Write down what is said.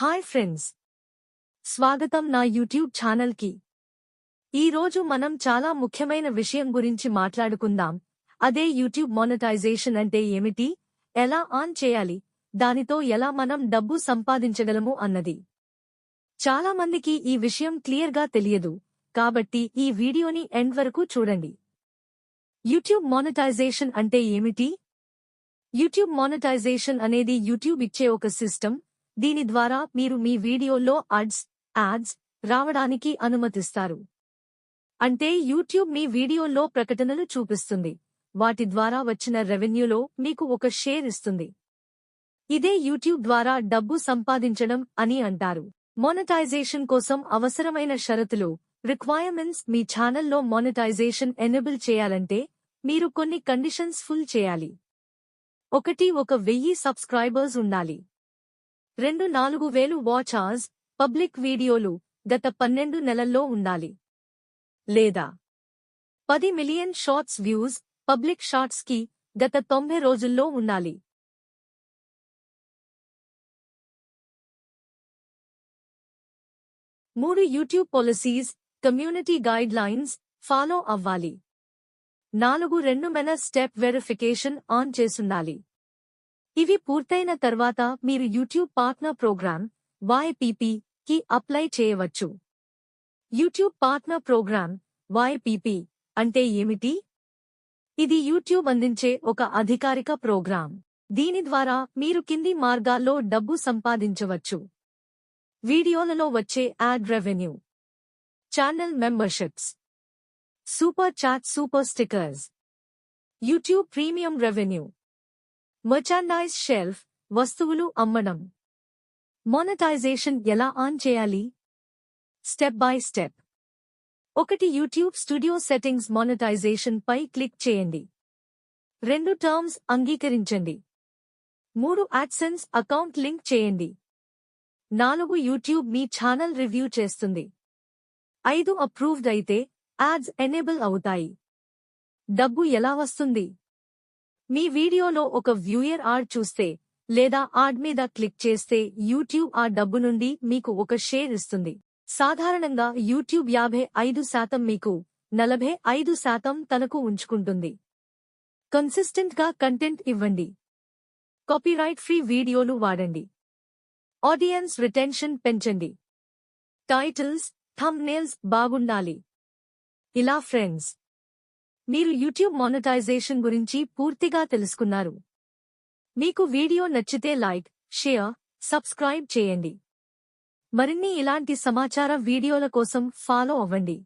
Hi friends స్వాగతం నా YouTube ఛానల్కి. ఈరోజు మనం చాలా ముఖ్యమైన విషయం గురించి మాట్లాడుకుందాం. అదే యూట్యూబ్ మానిటైజేషన్ అంటే ఏమిటి? ఎలా ఆన్ చేయాలి? దానితో ఎలా మనం డబ్బు సంపాదించగలము అన్నది. చాలా మందికి ఈ విషయం క్లియర్గా తెలియదు. కాబట్టి ఈ వీడియోని ఎండ్ వరకు చూడండి. యూట్యూబ్ మానిటైజేషన్ అంటే ఏమిటి? యూట్యూబ్ మానిటైజేషన్ అనేది యూట్యూబ్ ఇచ్చే ఒక సిస్టమ్ దీని ద్వారా మీరు మీ వీడియోలో అడ్స్ యాడ్స్ రావడానికి అనుమతిస్తారు. అంటే యూట్యూబ్ మీ వీడియోలో ప్రకటనలు చూపిస్తుంది. వాటి ద్వారా వచ్చిన రెవెన్యూలో మీకు ఒక షేర్ ఇస్తుంది. ఇదే యూట్యూబ్ ద్వారా డబ్బు సంపాదించడం అని అంటారు. మోనటైజేషన్ కోసం అవసరమైన షరతులు రిక్వైర్మెంట్స్ మీ ఛానల్లో మోనటైజేషన్ ఎనేబుల్ చేయాలంటే మీరు కొన్ని కండిషన్స్ ఫుల్ చేయాలి. ఒకటి ఒక వెయ్యి సబ్స్క్రైబర్స్ ఉండాలి. రెండు నాలుగు వేలు వాచ్ అవర్స్ పబ్లిక్ వీడియోలు గత పన్నెండు నెలల్లో ఉండాలి. లేదా పది మిలియన్ షార్ట్స్ వ్యూస్ పబ్లిక్ షార్ట్స్కి గత తొంభై రోజుల్లో ఉండాలి. మూడు YouTube policies community guidelines follow అవ్వాలి. నాలుగు రెండు మెన స్టెప్ వెరిఫికేషన్ ఆన్ చేసుండాలి ఇవి పూర్తయిన తర్వాత మీరు యూట్యూబ్ పార్ట్నర్ ప్రోగ్రామ్ వైపీపీ కి అప్లై చేయవచ్చు. యూట్యూబ్ పార్ట్నర్ ప్రోగ్రామ్ వైపీపీ అంటే ఏమిటి? ఇది యూట్యూబ్ అందించే ఒక అధికారిక ప్రోగ్రాం దీని ద్వారా మీరు కింది మార్గాల్లో డబ్బు సంపాదించవచ్చు. వీడియోలలో వచ్చే ad revenue channel memberships super chat super stickers YouTube premium revenue merchandise shelf వస్తువులు అమ్మడం. మోనటైజేషన్ ఎలా ఆన్ చేయాలి? స్టెప్ బై స్టెప్ ఒకటి యూట్యూబ్ స్టూడియో సెట్టింగ్స్ మానటైజేషన్ పై క్లిక్ చేయండి. రెండు టర్మ్స్ అంగీకరించండి. మూడు యాడ్సెన్స్ అకౌంట్ లింక్ చేయండి. నాలుగు యూట్యూబ్ మీ ఛానల్ రివ్యూ చేస్తుంది. ఐదు అప్రూవ్డ్ అయితే యాడ్స్ ఎనేబుల్ అవుతాయి. డబ్బు ఎలా వస్తుంది? మీ వీడియోలో ఒక వ్యూయర్ ఆడ్ చూస్తే లేదా ఆడ్ మీద క్లిక్ చేస్తే యూట్యూబ్ ఆ డబ్బు నుండి మీకు ఒక షేర్ ఇస్తుంది. సాధారణంగా యూట్యూబ్ యాభై ఐదు శాతం మీకు నలభై ఐదు శాతం తనకు ఉంచుకుంటుంది. కన్సిస్టెంట్గా కంటెంట్ ఇవ్వండి. కాపీరైట్ ఫ్రీ వీడియోలు వాడండి. ఆడియన్స్ రిటెన్షన్ పెంచండి. టైటిల్స్ థంబ్నేల్స్ బాగుండాలి. ఇలా ఫ్రెండ్స్ మీరు యూట్యూబ్ మానిటైజేషన్ గురించి పూర్తిగా తెలుసుకున్నారు. మీకు వీడియో నచ్చితే లైక్ షేర్ సబ్స్క్రైబ్ చేయండి. మరిన్ని ఇలాంటి సమాచార వీడియోల కోసం ఫాలో అవ్వండి.